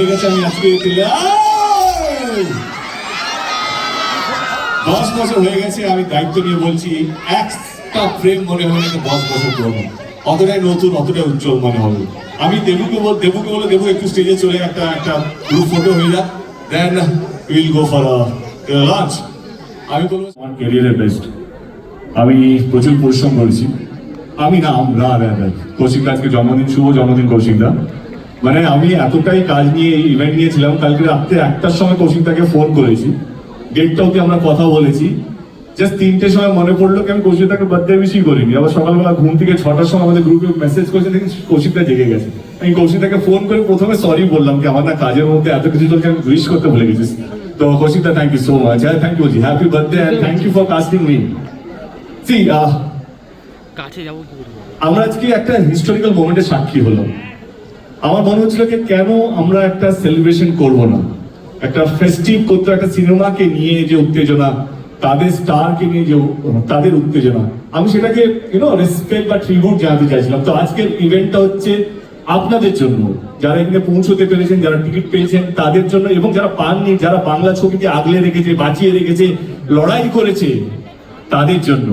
হয়ে গেছে, আমি আজকে তেলে দশ বছর হয়ে গেছে, আমি দায়িত্ব নিয়ে বলছি, একটা প্রেম মনে হয় দশ বছর করব অতটাই নতুন, অতটাই উজ্জ্বল মনে হবে। আমি দেবুকে বল, দেবুকে বলে দেবু একটু স্টেজে চলে একটা একটা গ্রুপ ফটো হয়ে যাক। Then will go for lunch আমি বলব, আমার ক্যারিয়ারের বেস্ট আমি প্রচুর পরিশ্রম করেছি। আমি না আমরা কৌশিক আজকে জন্মদিন, শুভ জন্মদিন কৌশিক কৌশিকদা। মানে আমি এতটাই কাজ নিয়ে ইভেন্ট নিয়েছিলাম কালকে রাত্রে একটার সময় কৌশিকদাকে ফোন করেছি। গেটটা অব্দি আমরা কথা বলেছি। জাস্ট তিনটের সময় মনে পড়ল কি আমি কৌশিকদাকে বার্থডে বেশি করিনি। আবার সকালবেলা ঘুম থেকে ছটার সময় আমাদের গ্রুপে মেসেজ করেছে দেখি কৌশিকদা জেগে গেছে। আমি কৌশিকদাকে ফোন করে প্রথমে সরি বললাম কি আমার না কাজের মধ্যে এত কিছু চলছে আমি উইশ করতে ভুলে গেছিস তো কৌশিকদা থ্যাংক ইউ সো মাচ হ্যাঁ thank you ji happy birthday and thank you for casting me C কাছে যাব আমরা আজকে একটা হিস্টোরিক্যাল মোমেন্টের সাক্ষী হলাম। আমার মনে হচ্ছিল যে কেন আমরা একটা সেলিব্রেশন করব না? একটা ফেস্টিভ করতে, একটা সিনেমাকে নিয়ে যে উত্তেজনা, তাদের স্টারকে নিয়ে যে, তাদের উত্তেজনা, আমি সেটাকে ইউনো রেসপেক্ট বা ট্রিবিউট জানাতে চাইছিলাম। তো আজকের ইভেন্টটা হচ্ছে আপনাদের জন্য। যারা এখানে পৌঁছতে পেরেছেন, যারা টিকিট পেয়েছেন, তাদের জন্য এবং যারা পাননি, যারা বাংলা ছবিকে আগলে রেখেছে, বাঁচিয়ে রেখেছে, লড়াই করেছে, তাদের জন্য।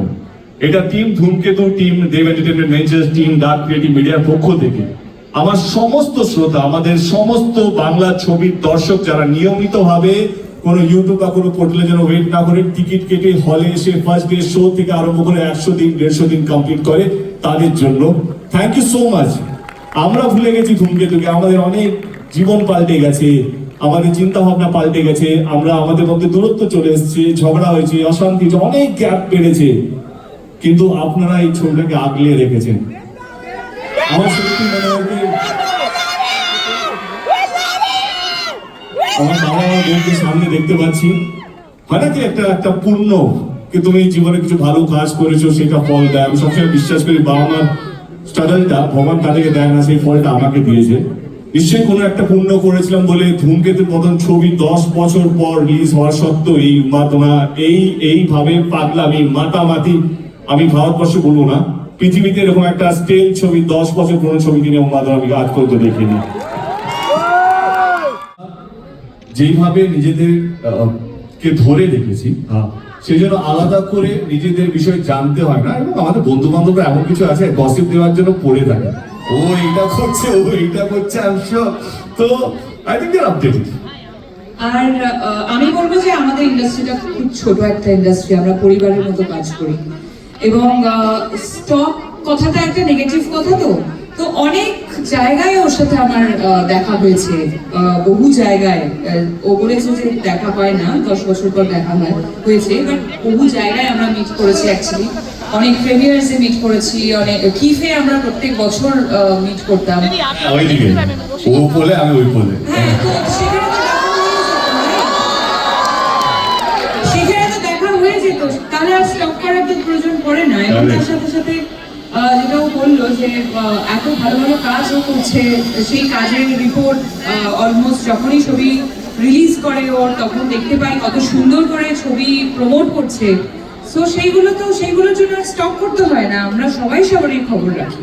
এটা team Dhumketu team Dev entertainment ventures team Dag creative মিডিয়ার পক্ষ থেকে। আমার সমস্ত শ্রোতা, আমাদের সমস্ত বাংলা ছবির দর্শক যারা নিয়মিত ভাবে কোনো ইউটিউব বা কোনো পোর্টালে যেন ওয়েট না করে টিকিট কেটে হলে এসে ফার্স্ট ডে শো থেকে আরম্ভ করে একশো দিন, দেড়শো দিন কমপ্লিট করে তাদের জন্য। থ্যাংক ইউ সো মাচ আমরা ভুলে গেছি ধূমকেতুকে আমাদের অনেক জীবন পাল্টে গেছে, আমাদের চিন্তা ভাবনা পাল্টে গেছে, আমরা আমাদের মধ্যে দূরত্ব চলে এসেছে, ঝগড়া হয়েছে, অশান্তি অনেক গ্যাপ বেড়েছে। কিন্তু আপনারা এই ছবিটাকে আগলে রেখেছেন। আমার মনে বাবা আমার বোনকে সামনে দেখতে পাচ্ছি। হয় না কি একটা একটা পূর্ণ কি তুমি জীবনে কিছু ভালো কাজ করেছ, সেটা ফল দেয়। আমি সবসময় বিশ্বাস করি বাবা মার স্ট্রাগলটা, ভগবান তাদেরকে দেয় না, সেই ফলটা আমাকে দিয়েছে। নিশ্চয়ই কোনো একটা পুণ্য করেছিলাম বলে ধূমকেতুর মতন ছবি দশ বছর পর রিলিজ হওয়ার সত্ত্বেও এই উন্মাদনা এই, এইভাবে পাগলামি, মাতামাতি আমি ভারতবর্ষ বলব না। পৃথিবীতে এরকম একটা স্টেল ছবি, দশ বছর পুরনো ছবি কিনে উন্মাদনা আমি আজ পর্যন্ত দেখিনি। যেইভাবে নিজেদের কে ধরে রেখেছি সেই জন্য আলাদা করে নিজেদের বিষয়ে জানতে হয় না এবং আমাদের বন্ধু বান্ধবরা এমন কিছু আছে গসিপ দেওয়ার জন্য পড়ে থাকে। ও এটা করছে, ও এটা করছে আমি। তো আই থিঙ্ক আপডেটেড আর আমি বলব যে আমাদের ইন্ডাস্ট্রিটা খুব ছোট একটা ইন্ডাস্ট্রি আমরা পরিবারের মতো কাজ করি। এবং স্টক কথাটা একটা নেগেটিভ কথা তো। তো অনেক জায়গায় ওর সাথে আমার দেখা হয়েছে। বহু জায়গায়। ও বলেছে যে দেখা হয় না দশ বছর পর দেখা হয় হয়েছে। বাট বহু জায়গায় আমরা মিট করেছি অ্যাকচুয়ালি অনেক প্রিমিয়ার্সে মিট করেছি অনেক কিফে আমরা প্রত্যেক বছর মিট করতাম। ও বলে আমি ওই বলে। হ্যাঁ, তো তাহলে আর স্টপ করার তো প্রয়োজন পড়ে না। এবং তার সাথে সাথে আহ, যেটা ও বলল যে আহ, এত ভালো ভালো কাজও করছে সেই কাজের রিপোর্ট অলমোস্ট যখনই ছবি রিলিজ করে ওর তখন দেখতে পাই কত সুন্দর করে ছবি প্রমোট করছে। সো সেইগুলো তো সেইগুলোর জন্য স্টপ করতে হয় না। আমরা সবাই সবারই খবর রাখি।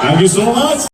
Thank you so much